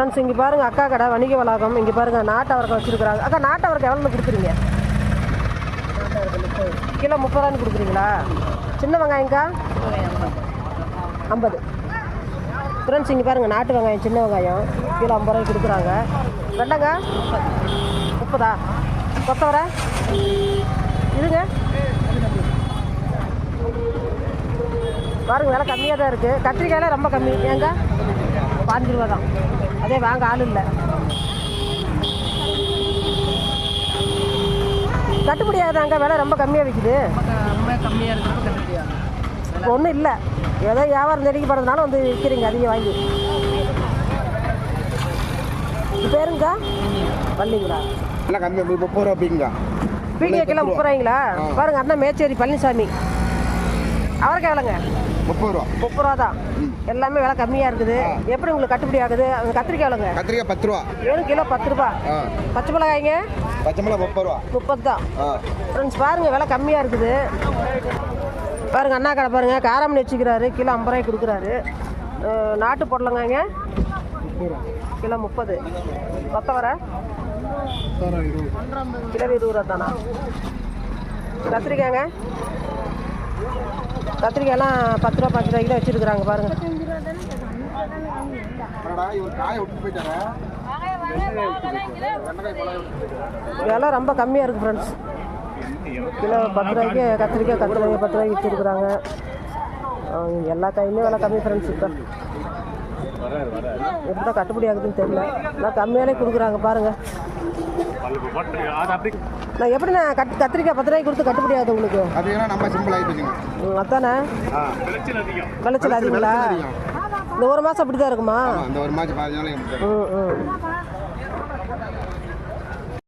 Friends இங்கே பாருங்கள் அக்கா கடை வணிக வளாகம். இங்கே பாருங்கள் நாட்டு அவரக்காய் வச்சுருக்குறாங்க. அக்கா நாட்டு அவரக்காய் எவ்வளோ கொடுக்குறீங்க? கிலோ முப்பதான்னு கொடுக்குறீங்களா? சின்ன வெங்காயங்க்கா ஐம்பது. ஃப்ரெண்ட்ஸ் இங்கே பாருங்கள் நாட்டு வெங்காயம் சின்ன வெங்காயம். கிலோ ஐம்பது ரூபாய்க்கு கொடுக்குறாங்க. வெண்டைக்காய் முப்பதா? கொத்தவரை? இதுங்க பாருங்கள் விலை கம்மியாக தான் இருக்குது கத்திரிக்காயெல்லாம் ரொம்ப கம்மி. ஏங்க? பாஞ்சு ரூபா தான் அதே வாங்க ஆள் இல்லை. கட்டுப்படியாதாங்க விலை ரொம்ப கம்மியாக விற்குது ரொம்ப கம்மியாக ஒன்றும் இல்லை. ஏதோ வியாபாரம் நெருக்கப்படுறதுனால வந்து விற்கிறீங்க அதிகம் வாங்கி. பேருங்க? வள்ளிங்களா? எல்லாம் கம்மி முப்பது ரூபா அப்படிங்க பீக்கே கிலோ முப்பது ரூபாய்ங்களா? பாருங்க அண்ணா மேச்சேரி பழனிசாமி. அவரைக்காய் எவ்வளோங்க முப்பது ரூபா. முப்பது ரூபா தான். எல்லாமே விலை கம்மியாக இருக்குது. எப்படி உங்களுக்கு கட்டுப்படி ஆகுது? அந்த கத்திரிக்காய் எவ்வளோங்க கத்திரிக்காய் பத்து ரூபா. ஏழு கிலோ பத்து ரூபா. பச்சை மிளகாய்ங்க. பச்சை மிளகா முப்பது ரூபா. முப்பது தான். ஃப்ரெண்ட்ஸ் பாருங்கள் விலை கம்மியாக இருக்குது. பாருங்க அண்ணா கடை பாருங்க. காராமணி வச்சுக்கிறாரு. கிலோ ஐம்பது ரூபாய்க்கு கொடுக்குறாரு. நாட்டு பொடலங்காங்க கிலோ முப்பது. கொத்தவரை கிலோ இருபது ரூபா தானா? கத்திரிக்காய்ங்க. கத்திரிக்காயெல்லாம் பத்து ரூபா பத்து ரூபாய்க்கு தான் வச்சுருக்குறாங்க பாருங்க. என்னடா இவர் காயை விட்டு போயிட்டாரா? விலை ரொம்ப கம்மியாக இருக்குது ஃப்ரெண்ட்ஸ் கிலோ பத்து ரூபாய்க்கு கத்திரிக்காய் கத்திரி ரூபாய்க்கு பத்து ரூபாய்க்கு வச்சுருக்குறாங்க. எல்லா காயுமே விலை கம்மி ஃப்ரெண்ட்ஸ் இப்போ. எப்படி தான் கட்டுப்படி ஆகுதுன்னு தெரியல. நான் கம்மியாலே கொடுக்குறாங்க பாருங்கள் நான் எப்படி நான் கட் கத்திரிக்காய் பத்து ரூபாய்க்கு கொடுத்து கட்ட முடியாது உங்களுக்கு? அது ஏன்னா நம்ம சிம்பிள் ஆகிடுச்சுங்க அதானே? விளைச்சல் அதிகங்களா? இந்த ஒரு மாதம் அப்படி தான் இருக்குமா இந்த ஒரு மாதம் பதினஞ்சு ம் ம்.